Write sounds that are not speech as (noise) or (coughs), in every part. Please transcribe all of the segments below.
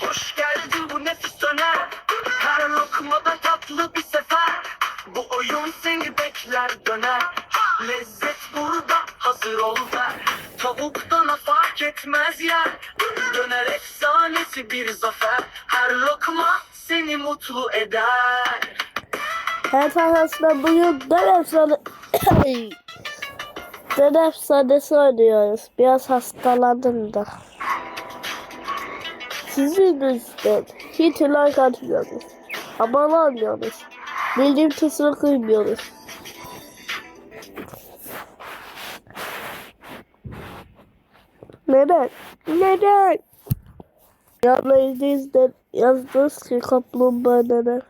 Hoş geldin bu nefis döner. Her lokmada tatlı bir sefer. Bu oyun seni bekler döner. Lezzet burada hazır ol ver Tavuk dana fark etmez yer. Döner efsanesi bir zafer. Her lokma seni mutlu eder. Evet arkadaşlar bugün dönem efsane... (coughs) dönem efsanesi oynuyoruz. Biraz hastalandım da. Sizin yüzünden hiç like atmıyoruz. Abone olmuyoruz. Bildiğim tuşuna kıymıyoruz. Neden? Neden? Yanlarınızda yazdınız ki kaplumbağa neden?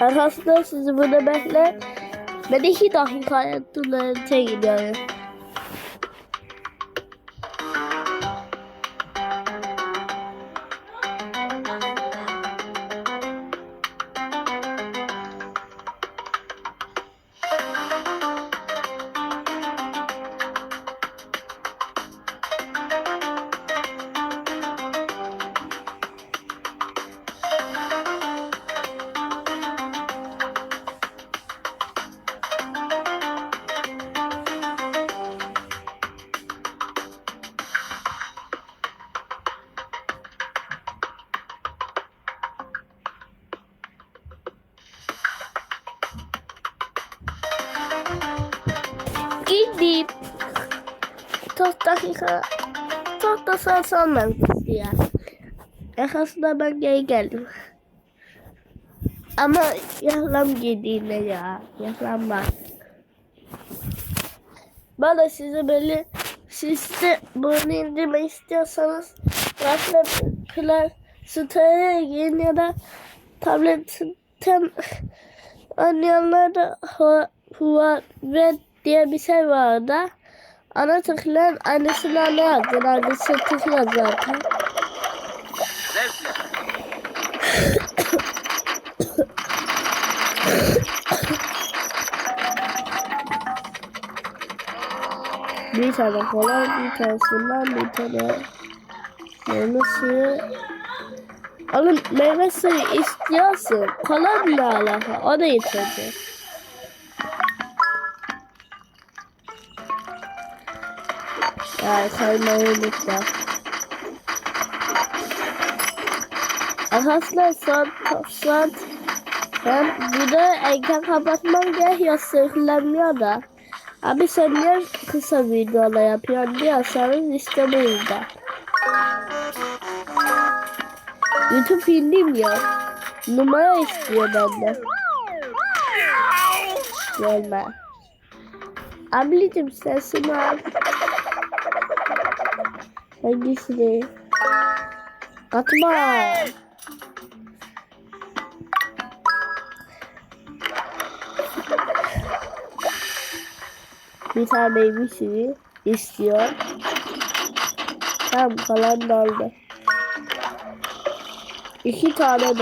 Arkadaşlar sizi burada bekle. Ben iki dakika hayatımda gidiyorum. Gidip 4 dakika 4 saat sonra ya. Arkasında ben geri geldim. Ama yaklam giydiğinde ya. Yaklanmaz. Bana size böyle siz de bunu indirmek istiyorsanız Rafle Play Store'a girin ya da tabletten oynayanlar da Hu- Huawei diye bir şey var orada. Ana tıklayan annesini ana yazdın. Annesi tıklıyor zaten. (coughs) Bir tane kola, bir tane sular, bir tane meyve suyu. Oğlum meyve suyu istiyorsun. Kola ne alaka? O da yetecek. Ya saymayı unutma. Arkadaşlar son son ben burada ekran kapatmam gerekiyor sırlanmıyor da. Abi sen niye kısa videolar yapıyorsun diyorsanız istemeyiz de. YouTube dinlemiyor. Numara istiyor benden. Gelme. Ablicim sesini al. Hangisini? Katma. Bir tane suyu istiyor. Tamam kalan da aldı. İki tane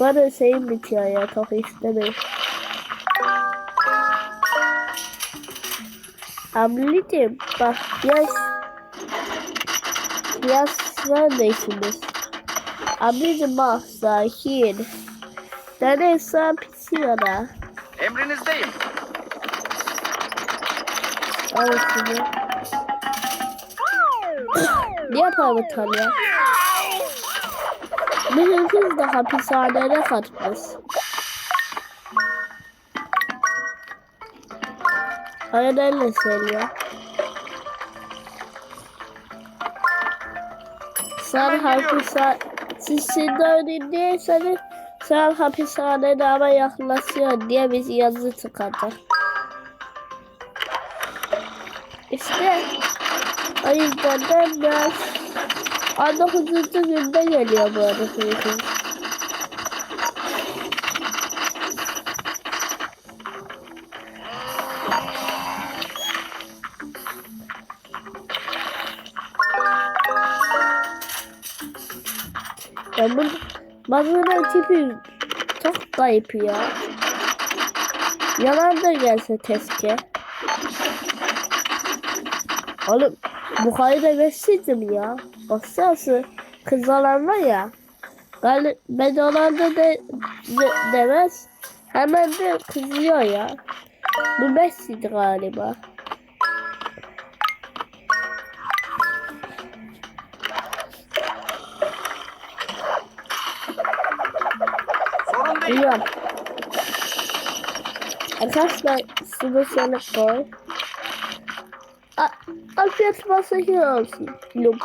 dene. Bana şeyim bitiyor ya çok istemiyorum. Ablicim bak yaz yaz neredesiniz? Ablicim bak sakin. Sağ pisiyor da. Emrinizdeyim Al şunu. Niye parmağım ya? Bir kız da hapishanede kaçmış. Aynen söylüyor. Sen hapishane... Siz şimdi öğrendiyseniz sen hapishanede ama yaklaşıyor diye biz yazı çıkardı. İşte o yüzden de biraz Arda hızlı yüzde geliyor bu arada sürekli. Ya bu bazıların tipi çok kayıp ya. Yalan da gelse teske. Oğlum bu kayıda geçseydim ya. Baksana kız olan var ya. Ben, ben olan da de, de, demez. Hemen de kızıyor ya. Bu Messi'di galiba. Sorun değil. Biliyorum. Arkadaşlar şunu şöyle koy. Afiyet masajı olsun. Lum.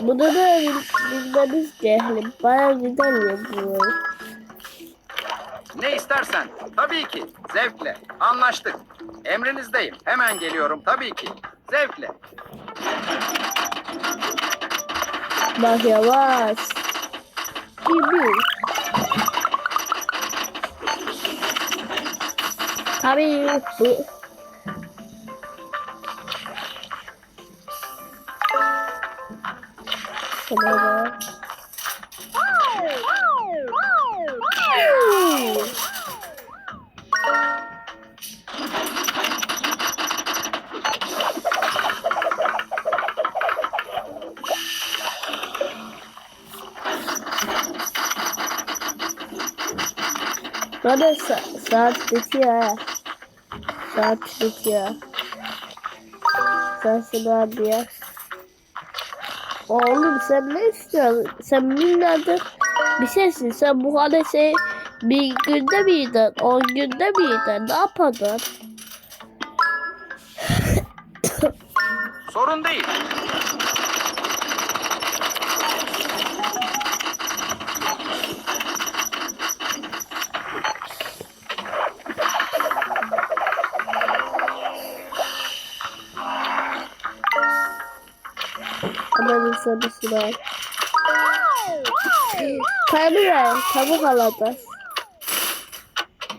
Bunu da bil- bilmeniz cehlim. Baya güzel yapıyor. Ne istersen. Tabii ki. Zevkle. Anlaştık. Emrinizdeyim. Hemen geliyorum. Tabii ki. Zevkle. Bak yavaş. Gibi. Tabii bu. Şöyle. Bana sa saat bitiyor ha. Saat bitiyor. Sensin abi ya. Oğlum sen ne istiyorsun? Sen milyarder bir şeysin. Sen bu hale şey bir günde miydin? On günde miydin? Ne yapardın? Sorun değil. İnsanı sırar. Tabii ya. Tavuk alacağız.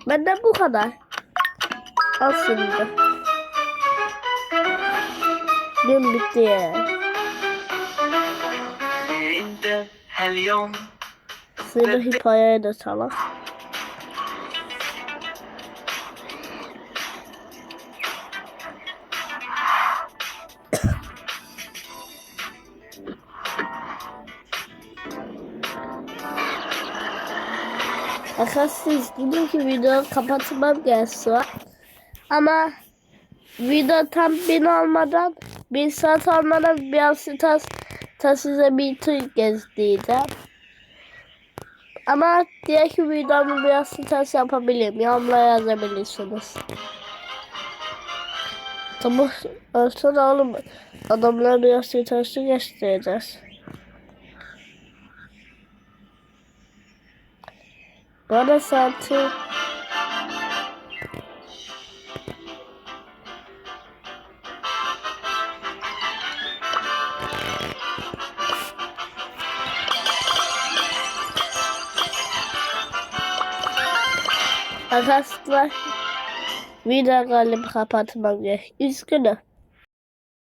Benden bu kadar. Al şimdi. Gün bitti ya. İnde helyum. Seni hipaya Arkadaşlar bugünkü videoyu kapatmam gerekiyor. Ama video tam bin olmadan bir saat olmadan bir hafta ta size bir tur gezdiydim. Ama diğerki videomu biraz stres yapabilirim. Yorumlara yazabilirsiniz. Tamam. Sonra oğlum adamlara biraz stresli göstereceğiz. Bana saati Arkadaşlar video galiba kapatmam gerek. Üzgünüm.